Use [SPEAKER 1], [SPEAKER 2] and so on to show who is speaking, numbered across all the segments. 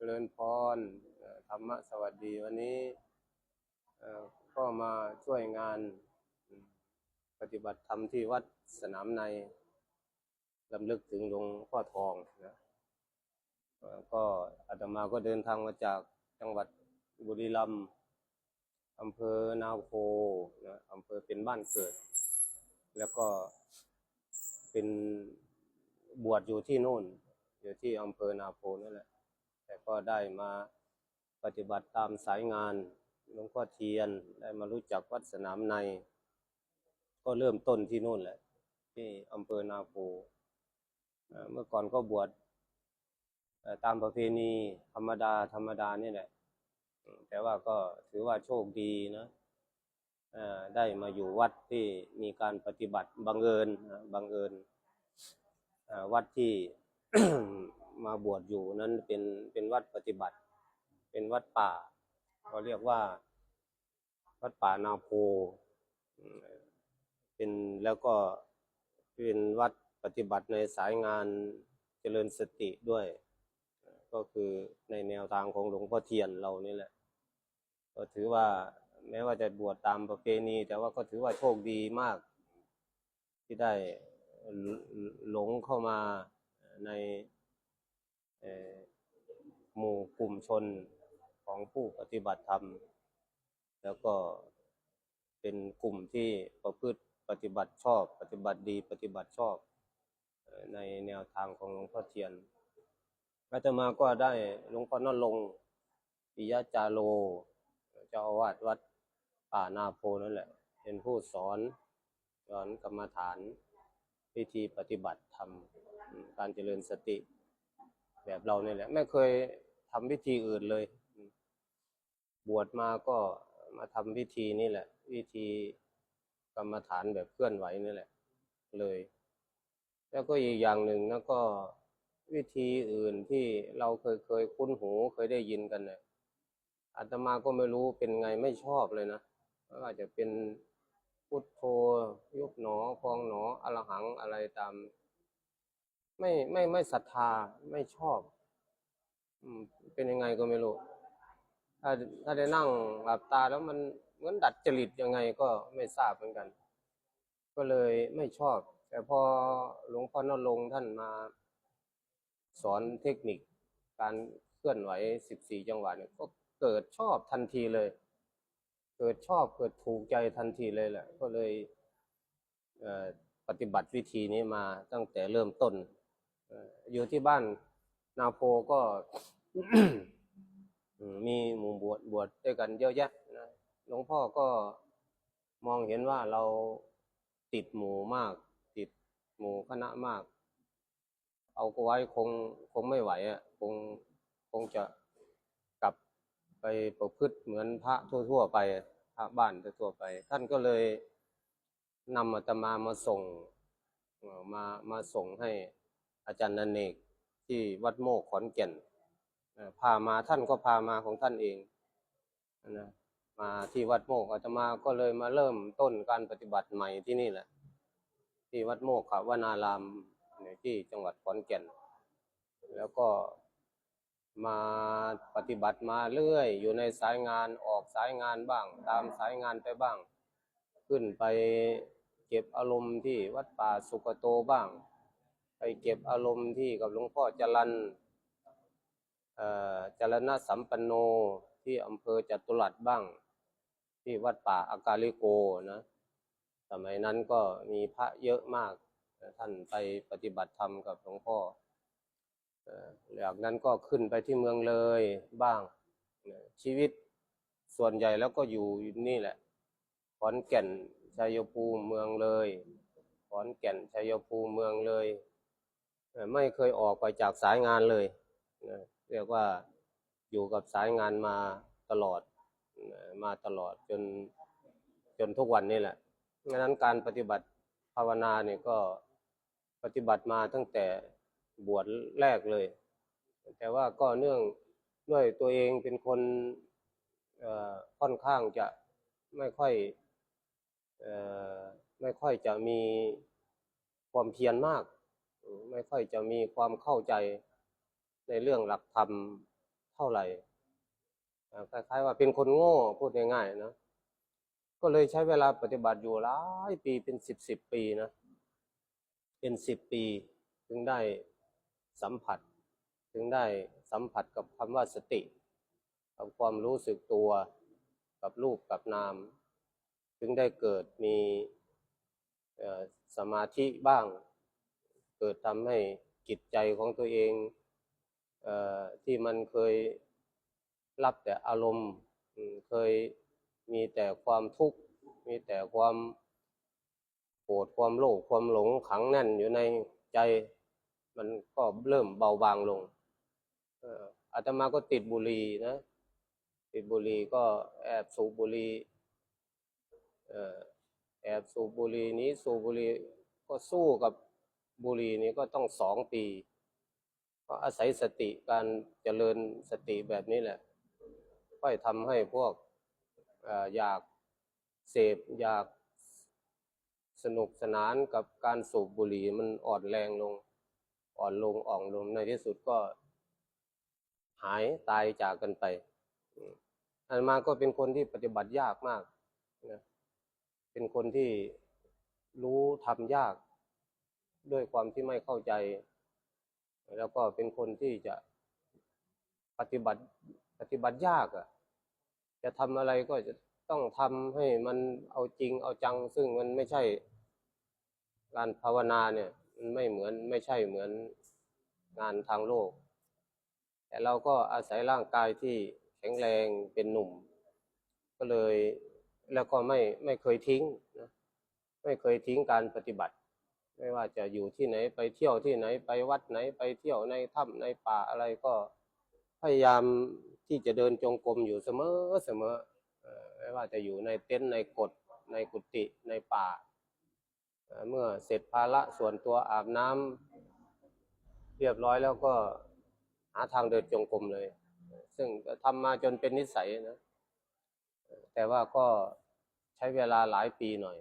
[SPEAKER 1] เจริญพรธรรมะสวัสดีวันนี้พ่อก็มาช่วยงานปฏิบัติธรรมที่วัดสนามในลำลึกถึงหลวงพ่อทองนะก็อาตมาก็เดินทางมาจากจังหวัดบุรีรัมย์อำเภอนาโพนะอำเภอเป็นบ้านเกิด แล้วก็เป็นบวชอยู่ที่โน่น อยู่ที่อำเภอนาโพนั่นแหละ แต่ก็ได้มาปฏิบัติตามสายงานหลวงพ่อเทียนได้มารู้จักวัดสนามใน ก็เริ่มต้นที่นู่นแหละ ที่อำเภอนาโพเมื่อก่อนก็บวชตามประเพณีธรรมดาธรรมดานี่แหละ แต่ว่าก็ถือว่าโชคดีนะได้มาอยู่วัดที่มีการปฏิบัติบังเอิญบังเอิญวัดที่ มาบวชอยู่นั้นเป็นเป็นวัดปฏิบัติ เป็นวัดป่าเขาเรียกว่า วัดป่านาโพเป็นแล้วก็เป็นวัดปฏิบัติในสายงานเจริญสติด้วย ก็คือในแนวทางของหลวงพ่อเทียนเรานี่แหละ ก็ถือว่าแม้ว่าจะบวชตามประเพณี แต่ว่าก็ถือว่าโชคดีมาก ที่ได้หลงเข้ามา ในหมู่กลุ่มชนของผู้ปฏิบัติธรรม แล้วก็เป็นกลุ่มที่ประพฤติปฏิบัติชอบ ปฏิบัติดีปฏิบัติชอบ ในแนวทางของหลวงพ่อเทียนอาตมาก็ได้หลวงพ่อนรงค์ปิยจาโล เจ้าอาวาสวัดป่านาโพนั่นแหละ เป็นผู้สอนสอนกรรมฐาน วิธีปฏิบัติธรรม การเจริญสติแบบเราเนี่ยแหละ ไม่เคยทำวิธีอื่นเลย บวชมาก็มาทำวิธีนี่แหละ วิธีกรรมฐานแบบเคลื่อนไหวนี่แหละ เลย แล้วก็อีกอย่างหนึ่งนะก็วิธีอื่นที่เราเคยเคยคุ้นหูเคยได้ยินกันเนี่ยอาตมาก็ไม่รู้เป็นไงไม่ชอบเลยนะไม่ว่าจะเป็นพุทโธยุบหนอพองหนออรหังอะไรตาม ไม่ไม่ไม่ศรัทธาไม่ชอบอืมเป็นยังไงก็ไม่รู้ ถ้าถ้าได้นั่งหลับตาแล้วมันเหมือนดัดจริตยังไงก็ไม่ทราบเหมือนกัน ก็เลยไม่ชอบ แต่พอหลวงพ่อนรงท่านมา สอนเทคนิค การเคลื่อนไหว14จังหวะเนี่ยก็เกิดชอบทันทีเลย เกิดชอบเกิดถูกใจทันทีเลยแหละ ก็เลยเอ่อปฏิบัติวิธีนี้มาตั้งแต่เริ่มต้น อยู่ที่บ้านนาโพก็มีหมู่บวชบวชด้วยกันเยอะแยะนะหลวงพ่อก็มองเห็นว่าเราติดหมู่มาก ติดหมู่คณะมาก เอาก็ไว้คงคงไม่ไหวอะคงคงจะกลับไปประพฤติเหมือนพระทั่ว ๆ ไปพระบ้านทั่วไป ท่านก็เลยนำอาตมามาส่งมามาส่งให้ อาจารย์นันเนกที่วัดโมกขอนแก่นพามาท่านก็พามาของท่านเองนะมาที่วัดโมกอาตมาก็เลยมาเริ่มต้นการปฏิบัติใหม่ที่นี่แหละ ที่วัดโมกขวนารามเนี่ยที่จังหวัดขอนแก่น แล้วก็มาปฏิบัติมาเรื่อย อยู่ในสายงานออกสายงานบ้าง ตามสายงานไปบ้าง ขึ้นไปเก็บอารมณ์ที่วัดป่าสุกโตบ้าง ไปเก็บอารมณ์ที่กับหลวงพ่อจรันจรณสัมปันโนที่อำเภอจตุรัสบ้าง ที่วัดป่าอากาลิโกนะ สมัยนั้นก็มีพระเยอะมากท่านไปปฏิบัติธรรมกับหลวงพ่อจากนั้นก็ขึ้นไปที่เมืองเลยบ้าง ชีวิตส่วนใหญ่แล้วก็อยู่นี่แหละ ขอนแก่นชัยภูมิเมืองเลย ขอนแก่นชัยภูมิเมืองเลย ไม่เคยออกไปจากสายงานเลยนะเรียกว่าอยู่กับสายงานมาตลอดนะมาตลอดจนจนทุกวันนี้แหละดังนั้นการปฏิบัติภาวนาเนี่ยก็ปฏิบัติมาตั้งแต่บวชแรกเลย แต่ว่าก็เนื่องด้วยตัวเองเป็นคนอ่อค่อนข้างจะไม่ค่อยอ่อไม่ค่อยจะมีความเพียรมาก ไม่ค่อยจะมีความเข้าใจในเรื่องหลักธรรมเท่าไหร่คล้ายๆว่าเป็นคนโง่พูดง่ายๆนะก็เลยใช้เวลาปฏิบัติอยู่หลายปีเป็นสิบสิบปีนะเป็นสิบปีถึงได้สัมผัส ถึงได้สัมผัสกับคำว่าสติ กับความรู้สึกตัว กับรูปกับนาม ถึงได้เกิดมีสมาธิบ้าง เกิดทำให้จิตใจของตัวเองเออที่มันเคยรับแต่อารมณ์เคยมีแต่ความทุกข์มีแต่ความโกรธความโลภความหลงขังแน่นอยู่ในใจมันก็เริ่มเบาบางลงเออาตมาก็ติดบุหรี่นะ ติดบุหรี่ก็แอบสูบบุหรี่แอบสูบบุหรี่นี้สูบบุหรี่ก็สู้กับ บุหรี่นี้ก็ต้องสองปี ก็อาศัยสติการเจริญสติแบบนี้แหละ ค่อยทำให้พวกออยากเสพอยากสนุกสนานกับการสูบบุหรี่มันอ่อนแรงลง อ่อนลงอ่อนลงในที่สุดก็ หายตายจากกันไปอืมอาตมาก็เป็นคนที่ปฏิบัติยากมากนะเป็นคนที่รู้ทำยาก ด้วยความที่ไม่เข้าใจ แล้วก็เป็นคนที่จะปฏิบัติปฏิบัติยากอะ่ะ จะทำอะไรก็จะต้องทำให้มันเอาจริงเอาจัง ซึ่งมันไม่ใช่การภาวนาเนี่ยมันไม่เหมือนไม่ใช่เหมือนงานทางโลก แต่เราก็อาศัยร่างกายที่แข็งแรงเป็นหนุ่ม ก็เลยแล้วก็ไม่ไม่เคยทิ้งนะไม่เคยทิ้งการปฏิบัติ ไม่ว่าจะอยู่ที่ไหนไปเที่ยวที่ไหนไปวัดไหนไปเที่ยวในถ้ำในป่าอะไรก็พยายามที่จะเดินจงกรมอยู่เสมอเสมอไม่ว่าจะอยู่ในเต็นท์ในกฎในกุฏิในป่า เมื่อเสร็จภาระส่วนตัวอาบน้ำเรียบร้อยแล้วก็หาทางเดินจงกรมเลย ซึ่งทำมาจนเป็นนิสัยนะ แต่ว่าก็ใช้เวลาหลายปีหน่อย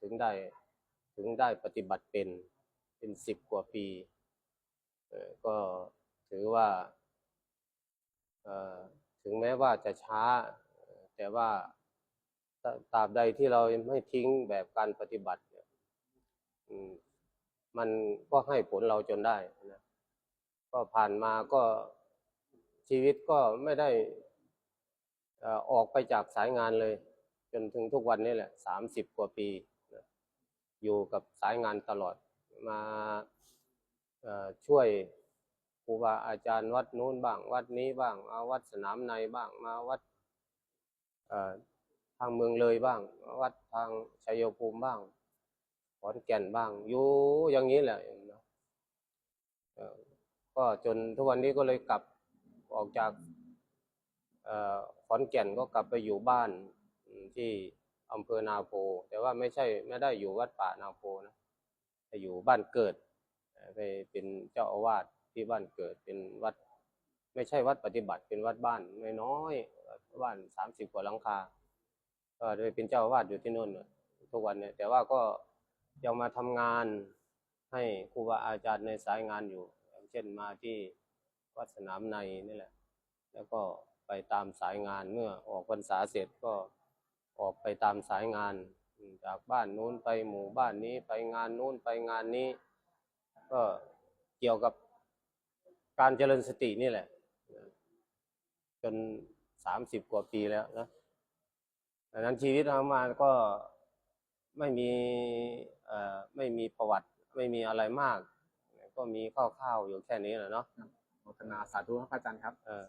[SPEAKER 1] ถึงได้ ถึงได้ปฏิบัติเป็นเป็นสิบกว่าปีก็ถือว่าถึงแม้ว่าจะช้า แต่ว่าตราบใดที่เราไม่ทิ้งแบบการปฏิบัติเนี่ยมันก็ให้ผลเราจนได้นะก็ผ่านมาก็ชีวิตก็ไม่ได้ออกไปจากสายงานเลย จนถึงทุกวันนี้แหละสามสิบกว่าปี อยู่กับสายงานตลอดมาช่วยครูบาอาจารย์วัดนู้นบ้าง วัดนี้บ้างมาวัดสนามในบ้างมาวัดทางเมืองเลยบ้างาวัดทางชัยภูมิบ้างขอนแก่นบ้าง อยู่อย่างนี้แหละนะก็จนทุกวันนี้ก็เลยกลับออกจากขอนแก่นก็กลับไปอยู่บ้านที่ อำเภอนาโพ แต่ว่าไม่ใช่ไม่ได้อยู่วัดป่านาโพนะแต่อยู่บ้านเกิดไปเป็นเจ้าอาวาสที่บ้านเกิดเป็นวัด ไม่ใช่วัดปฏิบัติเป็นวัดบ้านน้อยๆบ้านสามสิบกว่าหลังคาก็เลยเป็นเจ้าอาวาสอยู่ที่นู่นทุกวันเนี่ยแต่ว่าก็ยังมาทำงานให้ครูบาอาจารย์ในสายงานอยู่อย่างเช่นมาที่วัดสนามในนี่แหละ แล้วก็ไปตามสายงานเมื่อออกพรรษาเสร็จก็ ออกไปตามสายงานอืมจากบ้านนู้นไปหมู่บ้านนี้ไปงานนู้นไปงานนี้ ก็เกี่ยวกับการเจริญสตินี่แหละนะจนสามสิบกว่าปีแล้วนะดังนั้นชีวิตของมาก็ไม่มีเอ่อไม่มีประวัติไม่มีอะไรมาก ก็มีคร่าวๆอยู่แค่นี้แหละเนาะ
[SPEAKER 2] โมทนาสาธุครับอาจารย์ครับ
[SPEAKER 1] เออ